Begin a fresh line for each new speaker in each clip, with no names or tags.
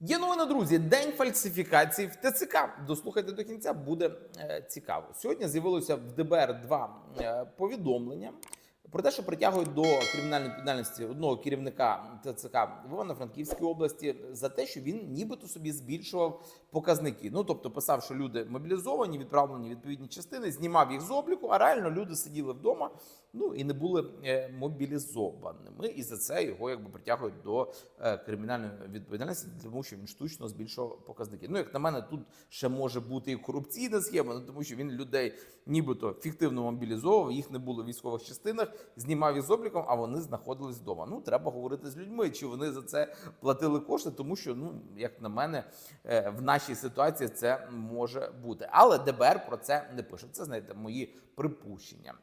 Є новина, друзі. День фальсифікації в ТЦК. Дослухайте до кінця, буде е, цікаво. Сьогодні з'явилося в ДБР два е, повідомлення про те, що притягують до кримінальної відповідальності одного керівника ТЦК в Івано-Франківській області за те, що він нібито собі збільшував показники. Ну тобто писав, що люди мобілізовані, відправлені в відповідні частини, знімав їх з обліку, а реально люди сиділи вдома. Ну і не були е, мобілізованими, і за це його якби притягують до е, кримінальної відповідальності, тому що він штучно збільшував показники. Ну як на мене, тут ще може бути і корупційна схема, ну тому що він людей нібито фіктивно мобілізовував, їх не було в військових частинах, знімав із обліком, а вони знаходились вдома. Ну треба говорити з людьми, чи вони за це платили кошти, тому що ну як на мене, е, в нашій ситуації це може бути. Але ДБР про це не пише. Це знаєте, мої припущення.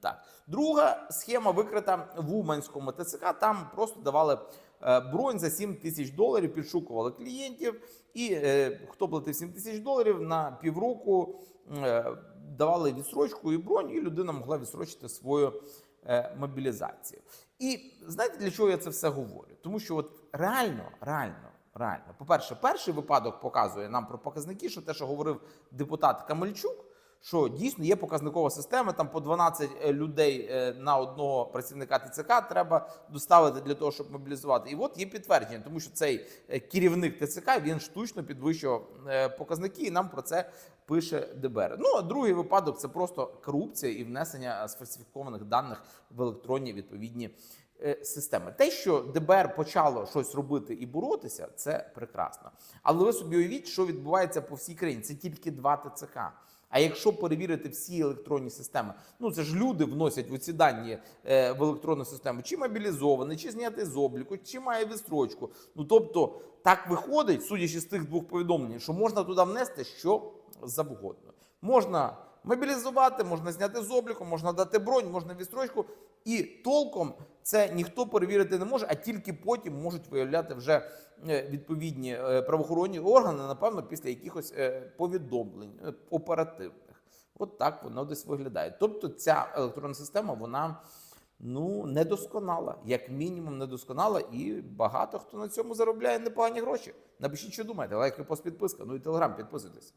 Так, друга схема викрита в Уманському ТЦК. Там просто давали е, бронь за 7 тисяч доларів, підшукували клієнтів, і е, хто платив 7 тисяч доларів на півроку е, давали відсрочку і бронь, і людина могла відсрочити свою мобілізацію. І знаєте, для чого я це все говорю? Тому що от реально, реально. Реально, по-перше, перший випадок показує нам про показники, що те, що говорив депутат Камельчук, що дійсно є показникова система. Там по 12 людей е, на одного працівника ТЦК треба доставити для того, щоб мобілізувати. І от є підтвердження, тому що цей е, керівник ТЦК він штучно підвищував е, показники, і нам про це пише ДБР. Ну а другий випадок це просто корупція і внесення сфальсифікованих даних в електронні відповідні е, системи. Те, що ДБР почало щось робити і боротися, це прекрасно. Але ви собі уявіть, що відбувається по всій країні. Це тільки два ТЦК. А якщо перевірити всі електронні системи, ну це ж люди вносять в ці дані е, в електронну систему, чи мобілізований, чи знятий з обліку, чи має відстрочку. Ну тобто, так виходить, судячи з тих двох повідомлень, що можна туди внести що завгодно. Можна мобілізувати, можна зняти з обліку, можна дати бронь, можна відстрочку, і толком це ніхто перевірити не може, а тільки потім можуть виявляти вже е, відповідні е, правоохоронні органи, напевно, після якихось е, повідомлень оперативних. От так воно десь виглядає. Тобто, ця електронна система, вона. Ну, недосконала, як мінімум, недосконала, і багато хто на цьому заробляє непогані гроші. Напишіть, що думаєте, лайк, репост, підписка. Ну і телеграм, підписуйтесь.